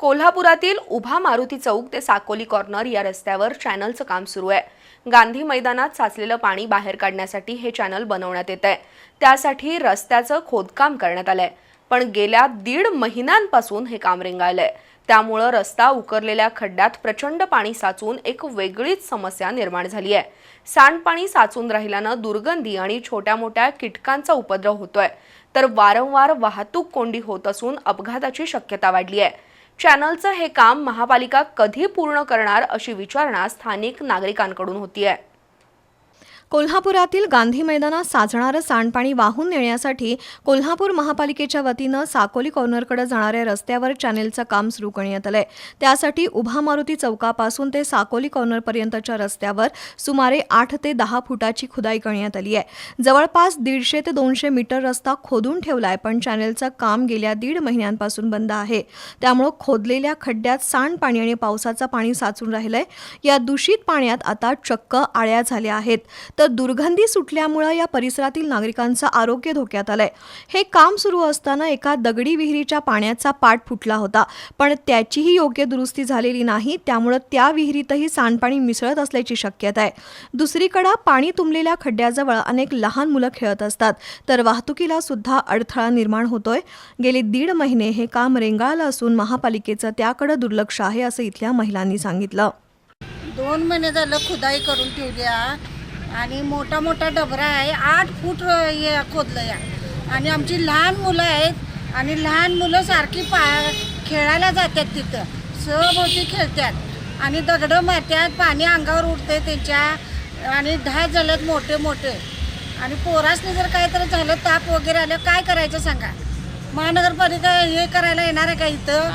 कोल्हापुरातील उभा मारुती चौक ते साकोली कॉर्नर या रस्त्यावर चॅनलचं काम सुरू आहे. गांधी मैदानात साचलेलं पाणी बाहेर काढण्यासाठी हे चॅनल बनवण्यात येत आहे त्यासाठी रस्त्याचं खोदकाम करण्यात आलंय. पण गेल्या दीड महिन्यांपासून हे काम रेंगाळलंय. त्यामुळं रस्ता उकरलेल्या खड्ड्यात प्रचंड पाणी साचून एक वेगळीच समस्या निर्माण झाली आहे. सांडपाणी साचून राहिल्यानं दुर्गंधी आणि छोट्या मोठ्या कीटकांचा उपद्रव होतोय. तर वारंवार वाहतूक कोंडी होत असून अपघाताची शक्यता वाढली आहे. चॅनलचं हे काम महापालिका कधी पूर्ण करणार अशी विचारणा स्थानिक नागरिकांकडून होती आहे कोल्हापुरातील गांधी मैदानात साचणारं सांडपाणी वाहून नेण्यासाठी कोल्हापूर महापालिकेच्या वतीनं साकोली कॉर्नरकडे जाणाऱ्या रस्त्यावर चॅनेलचं काम सुरू करण्यात आलंय. त्यासाठी उभा मारुती चौकापासून ते साकोली कॉर्नरपर्यंतच्या रस्त्यावर सुमारे आठ ते दहा फुटाची खुदाई करण्यात आली आहे. जवळपास दीडशे ते दोनशे मीटर रस्ता खोदून ठेवलाय पण चॅनेलचं काम गेल्या दीड महिन्यांपासून बंद आहे. त्यामुळं खोदलेल्या खड्ड्यात सांडपाणी आणि पावसाचं पाणी साचून राहिलंय. या दूषित पाण्यात आता चक्क आळ्या झाल्या आहेत. तर दुर्गंधी सुटल्यामुळं या परिसरातील नागरिकांचं आरोग्य धोक्यात आलंय. हे काम सुरू असताना एका दगडी विहिरीच्या पाण्याचा पाठ फुटला होता. पण त्याचीही योग्य दुरुस्ती झालेली नाही त्यामुळं त्या विहिरीतही सांडपाणी मिसळत असल्याची शक्यता आहे. दुसरीकडं पाणी तुंबलेल्या खड्ड्याजवळ अनेक लहान मुलं खेळत असतात. तर वाहतुकीला सुद्धा अडथळा निर्माण होतोय. गेले दीड महिने हे काम रेंगाळलं असून महापालिकेचं त्याकडे दुर्लक्ष आहे असं इथल्या महिलांनी सांगितलं. दोन महिने झालं खुदाई करून ठेवली आणि मोठा मोठा डबरा आहे. आठ फूट हे खोदलं या. आणि आमची लहान मुलं आहेत. आणि लहान मुलं सारखी पा खेळायला जातात तिथं. सहभोवती खेळतात. आणि दगडं मारतात. पाणी अंगावर उडते त्यांच्या. आणि ढाय झालेत मोठे मोठे. आणि पोरासने जर काहीतरी झालं ताप वगैरे आलं काय करायचं सांगा? महानगरपालिका हे करायला येणार आहे का इथं.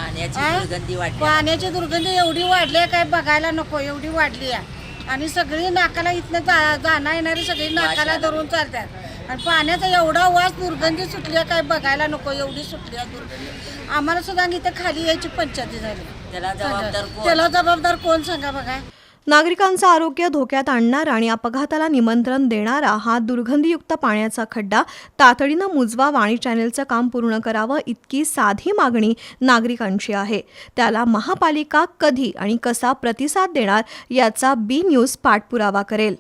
पाण्याची दुर्गंधी एवढी वाढली आहे काय बघायला नको. एवढी वाढली आहे. आणि सगळी नाकाला इथनं जा जाणं येणारी सगळी नाकाला धरून चालतात. आणि पाण्याचा एवढा वास दुर्गंधी सुटली आहे काय बघायला नको एवढी सुटली आहे दुर्गंधी. आम्हाला सुद्धा इथं खाली यायची पंचायती झाली. त्याला जबाबदार कोण? त्याला जबाबदार कोण सांगा बघा. नागरिकांचं आरोग्य धोक्यात आणणारा आणि अपघाताला निमंत्रण देणारा हा दुर्गंधीयुक्त पाण्याचा खड्डा तातडीनं मुजवा वाणी चॅनेलचं काम पूर्ण करावं इतकी साधी मागणी नागरिकांची आहे. त्याला महापालिका कधी आणि कसा प्रतिसाद देणार याचा बी न्यूज पाठपुरावा करेल.